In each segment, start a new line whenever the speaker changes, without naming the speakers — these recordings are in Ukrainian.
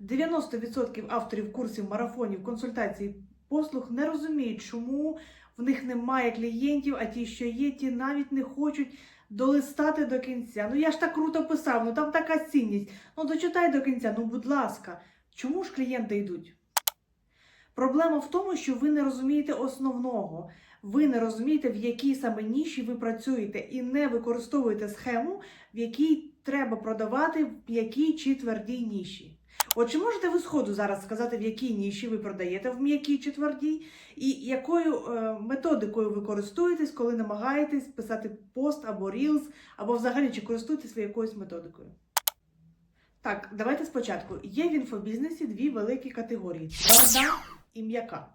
90% авторів курсів, марафонів, консультацій, послуг не розуміють, чому в них немає клієнтів, а ті, що є, ті навіть не хочуть долистати до кінця. Ну я ж так круто писав, ну там така цінність. Ну дочитай до кінця, ну будь ласка, чому ж клієнти йдуть? Проблема в тому, що ви не розумієте основного. Ви не розумієте, в якій саме ніші ви працюєте, і не використовуєте схему, в якій треба продавати в якій чи твердій ніші. От чи можете ви сходу зараз сказати, в якій ніші ви продаєте в м'якій чи твердій, і якою е, методикою ви користуєтесь, коли намагаєтесь писати пост або рілз, або взагалі чи користуєтесь якоюсь методикою? Так, давайте спочатку. Є в інфобізнесі дві великі категорії: тверда і м'яка.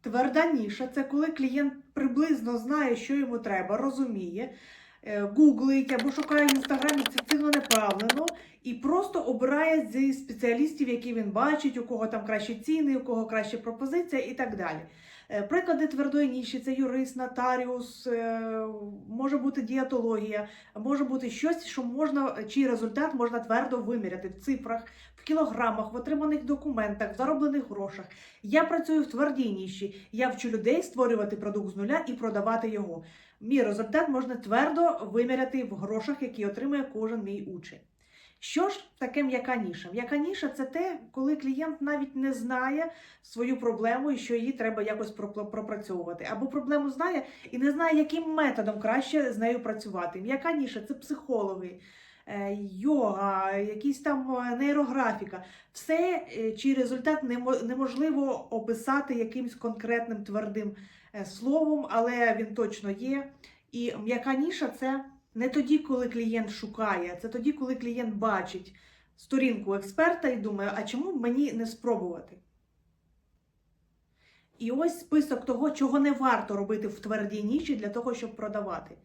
Тверда ніша це коли клієнт приблизно знає, що йому треба, розуміє, е, гуглить або шукає в інстаграмі це цілонеправлено і просто обирає зі спеціалістів, які він бачить, у кого там кращі ціни, у кого краща пропозиція і так далі. Е, Приклади твердої ніші це юрист, нотаріус, е, може бути дієтологія, може бути щось, що можна, чий результат можна твердо виміряти в цифрах, в кілограмах, в отриманих документах, в зароблених грошах. Я працюю в твердій ніші. Я вчу людей створювати продукт з нуля і продавати його. Мій результат можна твердо виміряти в грошах, які отримує кожен мій учень. Що ж таке м'яка ніша? М'яка ніша це те, коли клієнт навіть не знає свою проблему і що її треба якось пропрацьовувати. Або проблему знає і не знає, яким методом краще з нею працювати. М'яка ніша це психологи, е, йога, якісь там е, нейрографіка. Все, е, чий результат немо- неможливо описати якимсь конкретним твердим словом, але він точно є. І м'яка ніша це не тоді, коли клієнт шукає, це тоді, коли клієнт бачить сторінку експерта і думає, а чому мені не спробувати? І ось список того, чого не варто робити в твердій ніші для того, щоб продавати.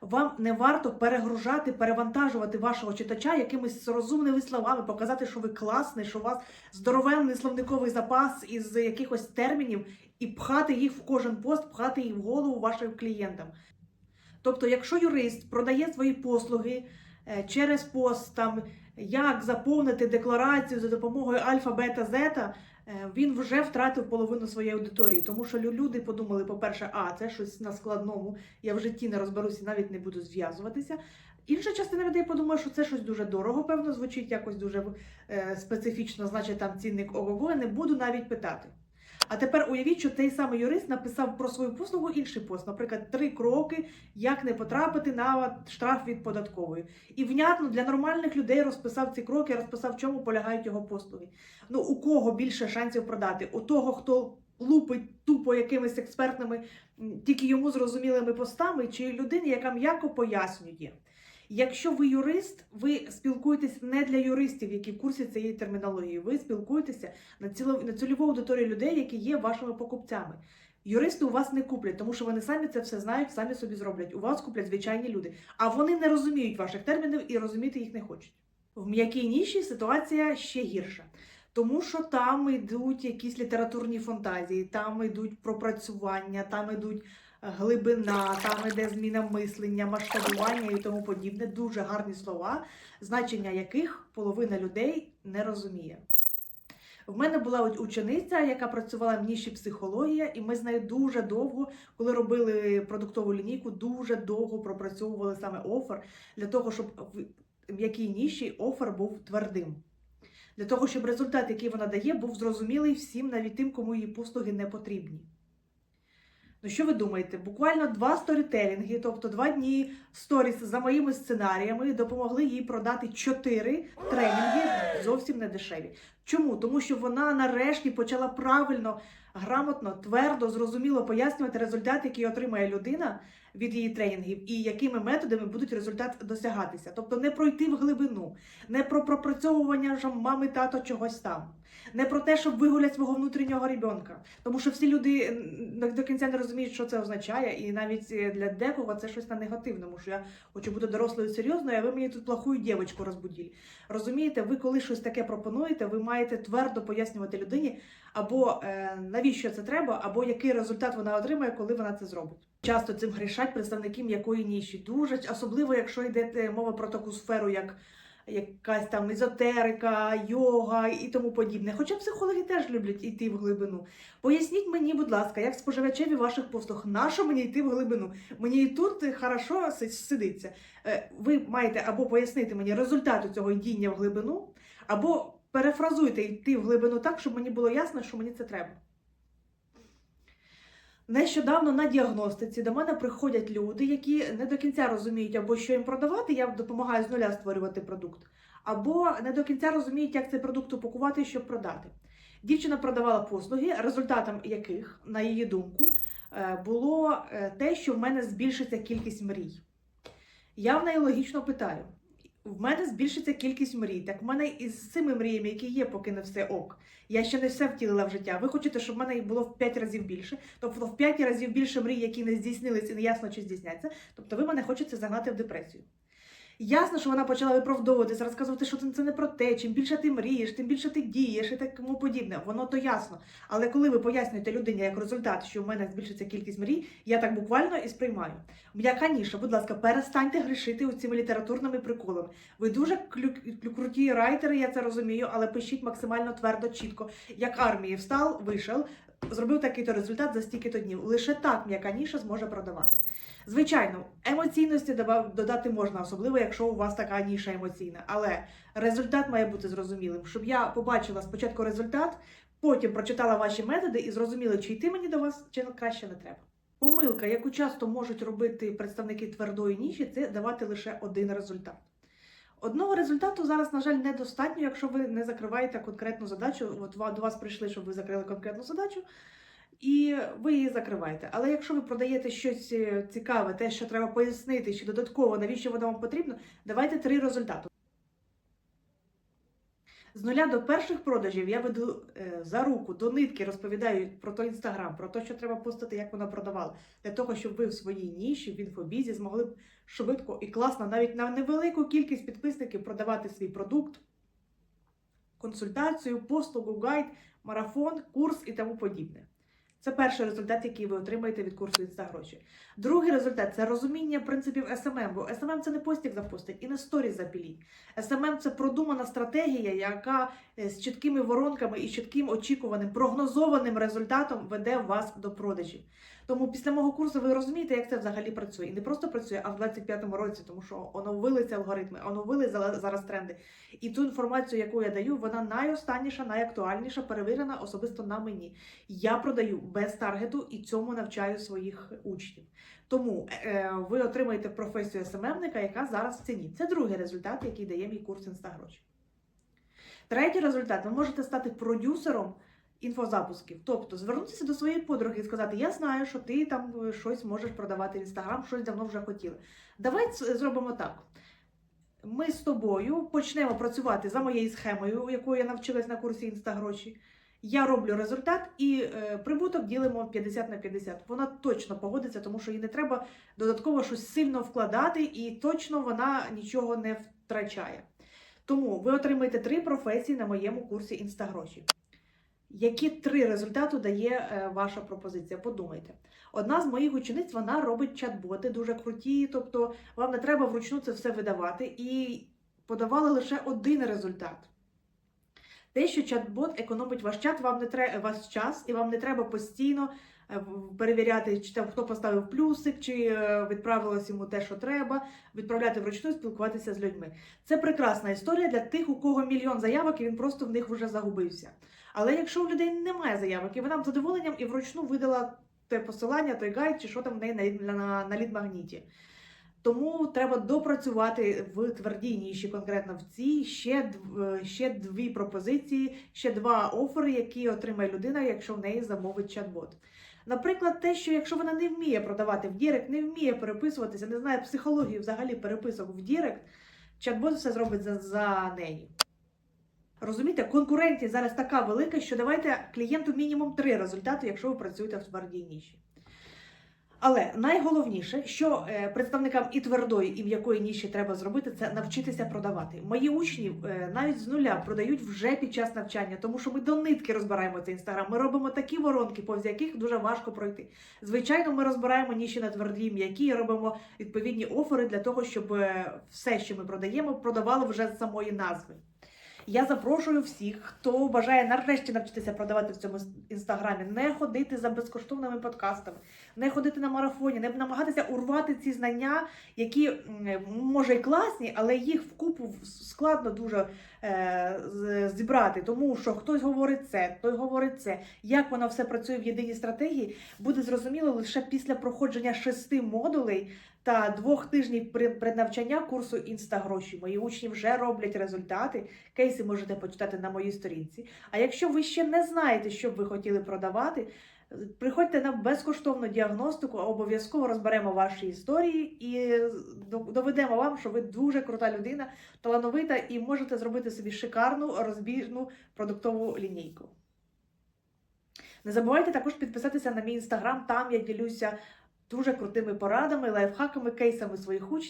Вам не варто перегружати, перевантажувати вашого читача якимись розумними словами, показати, що ви класний, що у вас здоровенний словниковий запас із якихось термінів, і пхати їх в кожен пост, пхати їх в голову вашим клієнтам. Тобто, якщо юрист продає свої послуги е, через пост, там як заповнити декларацію за допомогою альфа, бета, зета, е, він вже втратив половину своєї аудиторії, тому що люди подумали, по-перше, а це щось на складному, я в житті не розберуся, навіть не буду зв'язуватися. Інша частина людей подумає, що це щось дуже дорого, певно, звучить якось дуже е, специфічно, значить там цінник ого-го, не буду навіть питати. А тепер уявіть, що той самий юрист написав про свою послугу інший пост, наприклад, три кроки, як не потрапити на штраф від податкової. І внятно для нормальних людей розписав ці кроки, розписав, в чому полягають його послуги. Ну у кого більше шансів продати? У того, хто лупить тупо якимись експертними, тільки йому зрозумілими постами, чи людині, яка м'яко пояснює. Якщо ви юрист, ви спілкуєтесь не для юристів, які в курсі цієї термінології. Ви спілкуєтеся на ціло на цільову аудиторію людей, які є вашими покупцями. Юристи у вас не куплять, тому що вони самі це все знають, самі собі зроблять. У вас куплять звичайні люди. А вони не розуміють ваших термінів і розуміти їх не хочуть. В м'якій ніші ситуація ще гірша. Тому що там йдуть якісь літературні фантазії, там йдуть пропрацювання, там йдуть глибина, там йде зміна мислення, масштабування і тому подібне. Дуже гарні слова, значення яких половина людей не розуміє. В мене була учениця, яка працювала в ніші психологія, і ми з нею дуже довго, коли робили продуктову лінійку, дуже довго пропрацьовували саме офер для того, щоб в в якій ніші офер був твердим. Для того, щоб результат, який вона дає, був зрозумілий всім, навіть тим, кому її послуги не потрібні. Ну, що ви думаєте? Буквально два сторітелінги, тобто два дні сторіс за моїми сценаріями, допомогли їй продати чотири тренінги зовсім не дешеві. Чому? Тому що вона нарешті почала правильно, грамотно, твердо, зрозуміло пояснювати результат, який отримає людина від її тренінгів, і якими методами будуть результат досягатися. Тобто не пройти в глибину, не про пропрацьовування мами, тато чогось там, не про те, щоб вигуляти свого внутрішнього ребенка. Тому що всі люди до кінця не розуміють, що це означає, і навіть е, для декого це щось на негативному, що я хочу бути дорослою серйозною, а ви мені тут плохую дівчинку розбуділі. Розумієте, ви коли щось таке пропонуєте, ви маєте твердо пояснювати людині, або е, навіщо це треба, або який результат вона отримає, коли вона це зробить. Часто цим грішать представники м'якої ніші. Дуже особливо, якщо йде мова про таку сферу, як якась там езотерика, йога і тому подібне. Хоча психологи теж люблять йти в глибину. Поясніть мені, будь ласка, як споживачеві ваших послуг, на що мені йти в глибину? Мені і тут хорошо сидиться. Е, Ви маєте або пояснити мені результати цього йдіння в глибину, або перефразуйте йти в глибину так, щоб мені було ясно, що мені це треба. Нещодавно на діагностиці до мене приходять люди, які не до кінця розуміють, або що їм продавати, я допомагаю з нуля створювати продукт, або не до кінця розуміють, як цей продукт упакувати, щоб продати. Дівчина продавала послуги, результатом яких, на її думку, е, було е, те, що в мене збільшиться кількість мрій. Я в неї логічно питаю: в мене збільшиться кількість мрій. Так в мене із цими мріями, які є, поки не все ок. Я ще не все втілила в життя. Ви хочете, щоб в мене їх було в 5 разів більше, тобто в 5 разів більше мрій, які не здійснились і не ясно, чи здійсняться. Тобто ви мене хочете загнати в депресію. Ясно, що вона почала виправдовуватися, розказувати, що це не про те, чим більше ти мрієш, тим більше ти дієш і тому подібне. Воно то ясно. Але коли ви пояснюєте людині як результат, що в мене збільшиться кількість мрій, я так буквально і сприймаю. М'яка ніша, будь ласка, перестаньте грішити у цими літературними приколами. Ви дуже клю- круті райтери, я це розумію, але пишіть максимально твердо, чітко. Як армії встав, вийшов, зробив такий-то результат за стільки-то днів. Лише так м'яка ніша зможе продавати. Звичайно, емоційності додати можна, особливо якщо у вас така ніша емоційна. Але результат має бути зрозумілим. Щоб я побачила спочатку результат, потім прочитала ваші методи і зрозуміла, чи йти мені до вас, чи краще не треба. Помилка, яку часто можуть робити представники твердої ніші, це давати лише один результат. Одного результату зараз, на жаль, недостатньо, якщо ви не закриваєте конкретну задачу. От до вас прийшли, щоб ви закрили конкретну задачу, і ви її закриваєте. Але якщо ви продаєте щось е, цікаве, те, що треба пояснити, що додатково, навіщо воно вам потрібно, давайте три результати. З нуля до перших продажів я веду е, за руку до нитки, розповідаю про той інстаграм, про те, що треба постати, як вона продавала, для того, щоб ви в своїй ніші, в інфобізі змогли б швидко і класно, навіть на невелику кількість підписників продавати свій продукт, консультацію, послугу, гайд, марафон, курс і тому подібне. Це перший результат, який ви отримаєте від курсу Інстагроші. Другий результат це розуміння принципів SMM, бо SMM це не постік запустить і не сторіс запіліть. SMM це продумана стратегія, яка е, з чіткими воронками і чітким очікуваним прогнозованим результатом веде вас до продажів. Тому після мого курсу ви розумієте, як це взагалі працює. І не просто працює, а в 25-му році, тому що оновилися алгоритми, оновили зараз тренди. І ту інформацію, яку я даю, вона найостанніша, найактуальніша, перевірена особисто на мені. Я продаю без таргету і цьому навчаю своїх учнів. Тому е, ви отримаєте професію СММника, яка зараз в ціні. Це другий результат, який дає мій курс Інстагроші. Третій результат: ви можете стати продюсером інфозапусків. Тобто звернутися до своєї подруги і сказати: Я знаю, що ти там е, щось можеш продавати в інстаграм, щось давно вже хотіли. Давай зробимо так. Ми з тобою почнемо працювати за моєю схемою, якою я навчилась на курсі Інстагроші. Я роблю результат і е, прибуток ділимо 50 на 50. Вона точно погодиться, тому що їй не треба додатково щось сильно вкладати, і точно вона нічого не втрачає. Тому ви отримаєте три професії на моєму курсі Інстагроші. Які три результати дає е, ваша пропозиція? Подумайте. Одна з моїх учениць вона робить чат-боти дуже круті, тобто вам не треба вручну це все видавати, і подавали лише один результат. Те, що чат-бот економить ваш чат, вам не треба ваш час, і вам не треба постійно е, перевіряти, чи там хто поставив плюсик, чи е, відправилось йому те, що треба, відправляти вручну, спілкуватися з людьми. Це прекрасна історія для тих, у кого мільйон заявок, і він просто в них вже загубився. Але якщо у людей немає заявок, і вона б задоволенням і вручну видала те посилання, той гайд, чи що там в неї на, на, на лід-магніті. Тому треба допрацювати в твердій ніші, конкретно в цій ще, ще дві пропозиції, ще два офери, які отримає людина, якщо в неї замовить чат-бот. Наприклад, те, що якщо вона не вміє продавати в Дірект, не вміє переписуватися, не знає психологію взагалі переписок в Дірект, чат-бот все зробить за, за неї. Розумієте, конкуренція зараз така велика, що давайте клієнту мінімум три результати, якщо ви працюєте в твердій ніші. Але найголовніше, що е, представникам і твердої, і м'якої ніші треба зробити, це навчитися продавати. Мої учні е, навіть з нуля продають вже під час навчання, тому що ми до нитки розбираємо цей інстаграм. Ми робимо такі воронки, повз яких дуже важко пройти. Звичайно, ми розбираємо ніші на тверді, м'які, і робимо відповідні офери для того, щоб е, все, що ми продаємо, продавало вже з самої назви. Я запрошую всіх, хто бажає нарешті навчитися продавати в цьому інстаграмі, не ходити за безкоштовними подкастами, не ходити на марафоні, не намагатися урвати ці знання, які може і класні, але їх вкупу складно дуже е, зібрати, тому що хтось говорить це, той говорить це. Як воно все працює в єдиній стратегії, буде зрозуміло лише після проходження шести модулей та двох тижнів преднавчання курсу інстагроші. Мої учні вже роблять результати. Кейси можете почитати на моїй сторінці. А якщо ви ще не знаєте, що б ви хотіли продавати, приходьте на безкоштовну діагностику, обов'язково розберемо ваші історії і доведемо вам, що ви дуже крута людина, талановита і можете зробити собі шикарну розбіжну продуктову лінійку. Не забувайте також підписатися на мій інстаграм, там я ділюся дуже крутими порадами, лайфхаками, кейсами своїх учнів.